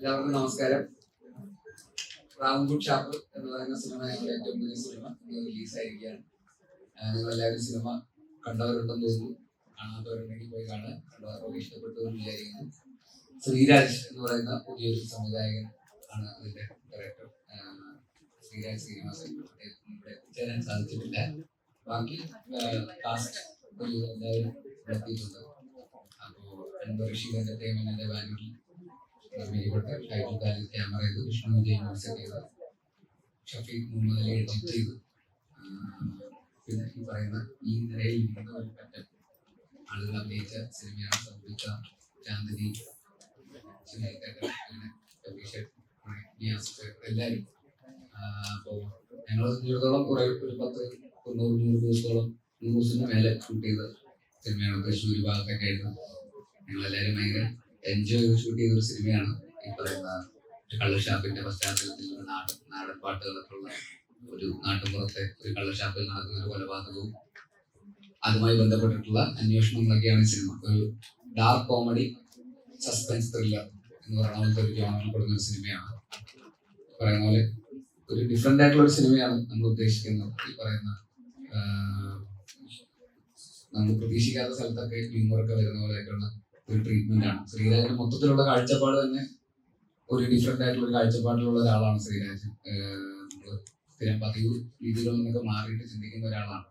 എല്ലാവർക്കും നമസ്കാരം. റാംഗുഡ് ഷാപ്പ് എന്ന് പറയുന്ന സിനിമ ഞങ്ങളുടെ ഏറ്റവും പുതിയ സിനിമ. റിലീസായിരിക്കുകയാണ്. നിങ്ങൾ എല്ലാവരും സിനിമ കണ്ടവരുണ്ടെന്ന് തോന്നുന്നു. കാണാത്തവരുണ്ടെങ്കിൽ പോയി കാണാൻ കണ്ടവർക്ക് ഇഷ്ടപ്പെട്ടു എന്ന് വിചാരിക്കുന്നു. ശ്രീരാജ് എന്ന് പറയുന്ന പുതിയൊരു സംവിധായകൻ ആണ് അതിന്റെ ഡയറക്ടർ ശ്രീരാജ് ശ്രീനിവാസൻ. ഇവിടെ എത്തിച്ചേരാൻ സാധിച്ചിട്ടില്ല. ബാക്കി കാസ്റ്റ് എല്ലാവരും നടത്തിയിട്ടുണ്ട്. അപ്പോൾ അൻവർ റഷീദ് എന്റർടൈൻമെന്റിന്റെ ബാനറിൽ നിർമ്മിക്കപ്പെട്ട ടൈറ്റിൽ കാലിൽ ക്യാമറ ചെയ്ത് വിഷ്ണു ചെയ്ത് ഷഫീഖ് മുഹമ്മദ് അലി എഡിറ്റ് ചെയ്ത്. പിന്നെ ഈ പറയുന്ന ഈ നിരയിൽ നിന്ന് ഒരു പറ്റം ആളുകൾ അഭിനയിച്ച സിനിമയാണ് സംബന്ധിച്ച ചാന്ദിനി എല്ലാവരും ആ, അപ്പോ ഞങ്ങളെ സംബന്ധിച്ചിടത്തോളം കുറെ ഒരു പത്ത് തൊണ്ണൂറ് നൂറ് ദിവസത്തോളം ദിവസത്തിന് മേലെ ഷൂട്ട് ചെയ്ത സിനിമയാണ് തൃശ്ശൂർ ഭാഗത്തൊക്കെ ആയിരുന്നു. ഞങ്ങളെല്ലാവരും ഭയങ്കര എൻജോയ് ഷൂട്ട് ചെയ്ത ഒരു സിനിമയാണ് ഈ പറയുന്ന കള്ളഷാപ്പിന്റെ പശ്ചാത്തലത്തിൽ നാടൻ പാട്ടുകളൊക്കെ ഉള്ള ഒരു നാട്ടുമ്പുറത്തെ ഒരു കള്ളഷാപ്പിൽ നടക്കുന്ന ഒരു കൊലപാതകവും അതുമായി ബന്ധപ്പെട്ടിട്ടുള്ള അന്വേഷണങ്ങളൊക്കെയാണ് ഈ സിനിമ. ഒരു ഡാർക്ക് കോമഡി സസ്പെൻസ് ത്രില്ലർ എന്ന് പറയുന്ന ഒരു ജോണറിൽ പെടുന്ന ഒരു സിനിമയാണ്. പറയുന്ന പോലെ ഒരു ഡിഫറെന്റ് ആയിട്ടുള്ള ഒരു സിനിമയാണ് നമ്മൾ ഉദ്ദേശിക്കുന്നത്. ഈ പറയുന്ന നമ്മൾ പ്രതീക്ഷിക്കാത്ത സ്ഥലത്തൊക്കെ ഹ്യൂമറൊക്കെ വരുന്ന പോലെയൊക്കെയുള്ള ഒരു ട്രീറ്റ്മെന്റ് ആണ്. ശ്രീരാജിന്റെ മൊത്തത്തിലുള്ള കാഴ്ചപ്പാട് തന്നെ ഒരു ഡിഫറെന്റ് ആയിട്ടുള്ള ഒരു കാഴ്ചപ്പാടിലുള്ള ഒരാളാണ് ശ്രീരാജ് സ്ഥിരം പതിവ് രീതികളിൽ നിന്നൊക്കെ മാറിയിട്ട് ചിന്തിക്കുന്ന ഒരാളാണ്.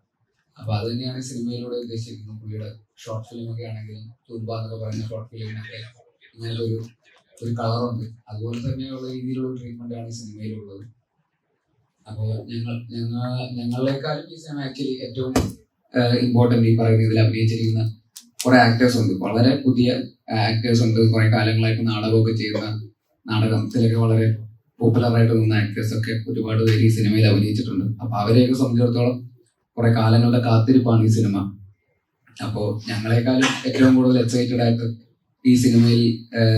അപ്പൊ അത് തന്നെയാണ് സിനിമയിലൂടെ ഉദ്ദേശിക്കുന്നത് പുള്ളിയുടെ ഷോർട്ട് ഫിലിം ഒക്കെ ആണെങ്കിലും തൂർബാന്നൊക്കെ പറയുന്ന ഷോർട്ട് ഫിലിമിനൊക്കെ ഇങ്ങനെ ഒരു ഒരു കളറുണ്ട് അതുപോലെ തന്നെയുള്ള രീതിയിലുള്ള ട്രീറ്റ്മെന്റ് ആണ് സിനിമയിലുള്ളത്. അപ്പോൾ ഞങ്ങൾ ഞങ്ങൾ ഞങ്ങളെക്കാളും ഈ സിനിമ ആക്ച്വലി ഏറ്റവും ഇമ്പോർട്ടന്റ് ഈ പറയുന്ന ഇതിൽ അഭിനയിച്ചിരിക്കുന്ന കുറെ ആക്ടേഴ്സ് ഉണ്ട്. വളരെ പുതിയ ആക്ടേഴ്സ് ഉണ്ട്. കുറെ കാലങ്ങളായിട്ട് നാടകമൊക്കെ ചെയ്യുന്ന നാടകത്തിലൊക്കെ വളരെ പോപ്പുലർ ആയിട്ട് നിന്ന ആക്ടേഴ്സ് ഒക്കെ ഒരുപാട് പേര് ഈ സിനിമയിൽ അഭിനയിച്ചിട്ടുണ്ട്. അപ്പൊ അവരെയൊക്കെ സംബന്ധിച്ചിടത്തോളം കുറെ കാലങ്ങളുടെ കാത്തിരിപ്പാണ് ഈ സിനിമ അപ്പോ ഞങ്ങളെക്കാളും ഏറ്റവും കൂടുതൽ എക്സൈറ്റഡ് ആയിട്ട് ഈ സിനിമയിൽ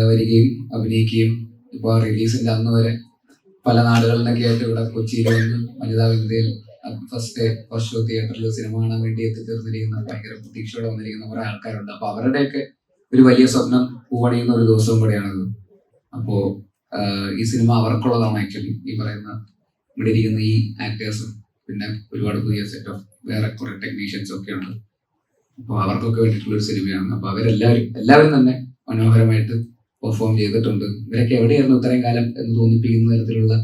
വരികയും അഭിനയിക്കുകയും ഇപ്പൊ റിലീസിന്റെ അന്ന് വരെ പല നാടുകളിലൊക്കെ ആയിട്ട് ഇവിടെ കൊച്ചിയിൽ വന്ന് വനിതാ വിദ്യയിൽ ഫസ്റ്റ് ഫസ്റ്റ് തിയേറ്ററിൽ സിനിമ കാണാൻ വേണ്ടി എത്തിച്ചേർന്നിരിക്കുന്ന ഭയങ്കര പ്രതീക്ഷയോടെ വന്നിരിക്കുന്ന കുറെ ആൾക്കാരുണ്ട്. അപ്പൊ അവരുടെയൊക്കെ ഒരു വലിയ സ്വപ്നം പൂവണിയുന്ന ഒരു ദിവസവും കൂടെയാണത് അപ്പോ ഈ സിനിമ അവർക്കുള്ളതാണ് ആക്ച്വലി ഈ പറയുന്ന ഇവിടെ ഇരിക്കുന്ന ഈ ആക്ടേഴ്സും പിന്നെ ഒരുപാട് പുതിയ സെറ്റ് ഓഫ് വേറെ കുറെ ടെക്നീഷ്യൻസ് ഒക്കെ ഉണ്ട്. അപ്പോൾ അവർക്കൊക്കെ വേണ്ടിയിട്ടുള്ള ഒരു സിനിമയാണ് അപ്പോൾ അവരെല്ലാവരും എല്ലാവരും തന്നെ മനോഹരമായിട്ട് പെർഫോം ചെയ്തിട്ടുണ്ട്. ഇവരൊക്കെ എവിടെയായിരുന്നു ഇത്രയും കാലം എന്ന് തോന്നിപ്പിക്കുന്ന തരത്തിലുള്ള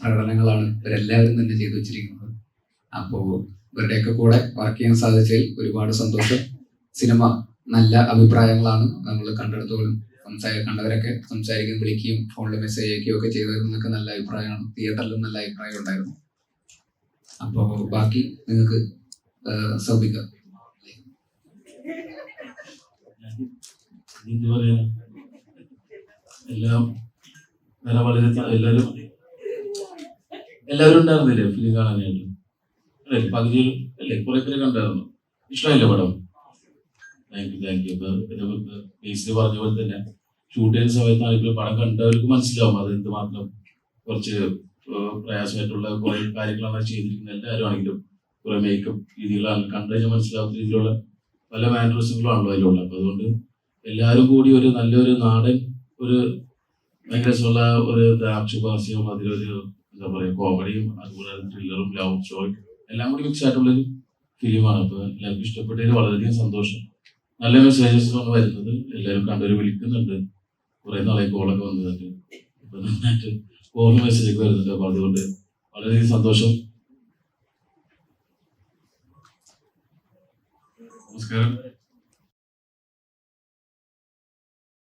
പ്രകടനങ്ങളാണ് ഇവരെല്ലാവരും തന്നെ ചെയ്തു വെച്ചിരിക്കുന്നത്. അപ്പോൾ ഇവരുടെയൊക്കെ കൂടെ വർക്ക് ചെയ്യാൻ സാധിച്ചതിൽ ഒരുപാട് സന്തോഷം. സിനിമ നല്ല അഭിപ്രായങ്ങളാണ് നമ്മൾ കണ്ടെടുത്തോളും സംസാരി കണ്ടവരൊക്കെ സംസാരിക്കുകയും വിളിക്കുകയും ഫോണിൽ മെസ്സേജ് അയക്കുകയും ഒക്കെ ചെയ്തവരുന്നൊക്കെ നല്ല അഭിപ്രായമാണ്. തിയേറ്ററിലും നല്ല അഭിപ്രായം ഉണ്ടായിരുന്നു. അപ്പോൾ ബാക്കി നിങ്ങൾക്ക് ശ്രദ്ധിക്കാം. എല്ലാം വേറെ വളരെ എല്ലാവരും എല്ലാവരും ഉണ്ടായിരുന്നില്ലേ? ഫിലിം കാണാനായിട്ട്. അല്ലേ? പകുതി അല്ലേ? കുറെ പേര് കണ്ടായിരുന്നു. ഇഷ്ടമായില്ലേ പടം? Thank you thank you Basil പറഞ്ഞ പോലെ തന്നെ ഷൂട്ട് ചെയ്യുന്ന സമയത്താണെങ്കിലും പടം കണ്ടവർക്ക് മനസ്സിലാവും അത് എന്തുമാത്രം കുറച്ച് പ്രയാസമായിട്ടുള്ള കുറെ കാര്യങ്ങളാണ് ചെയ്തിരിക്കുന്നത്. എല്ലാവരും ആണെങ്കിലും കുറെ മേക്കപ്പ് രീതികളാണ് കണ്ടു കഴിഞ്ഞാൽ മനസ്സിലാവുന്ന രീതിയിലുള്ള പല മാനറിസങ്ങളും ആണല്ലോ അതിലുള്ള അപ്പൊ അതുകൊണ്ട് എല്ലാവരും കൂടി ഒരു നല്ലൊരു നാടൻ ഒരു ഭയങ്കര ഒരു ആക്ഷേപാസ്യവും അതിലൊരു എന്താ പറയുക കോമഡിയും അതുപോലെ ത്രില്ലറും ലവ് സ്റ്റോറി എല്ലാം കൂടി മിക്സ് ആയിട്ടുള്ളൊരു ഫിലിമാണ് അപ്പൊ എല്ലാവർക്കും ഇഷ്ടപ്പെട്ടതിൽ വളരെയധികം സന്തോഷം. നല്ല മെസ്സേജസ് ആണ് വരുന്നത്. എല്ലാവരും കണ്ടവര് വിളിക്കുന്നുണ്ട്. കുറെ നാളെ കോളൊക്കെ വന്നിട്ടുണ്ട് അപ്പൊ നന്നായിട്ട് കോൾ മെസ്സേജ് ഒക്കെ വരുന്നുണ്ട്. അപ്പൊ അതുകൊണ്ട് വളരെയധികം സന്തോഷം. നമസ്കാരം.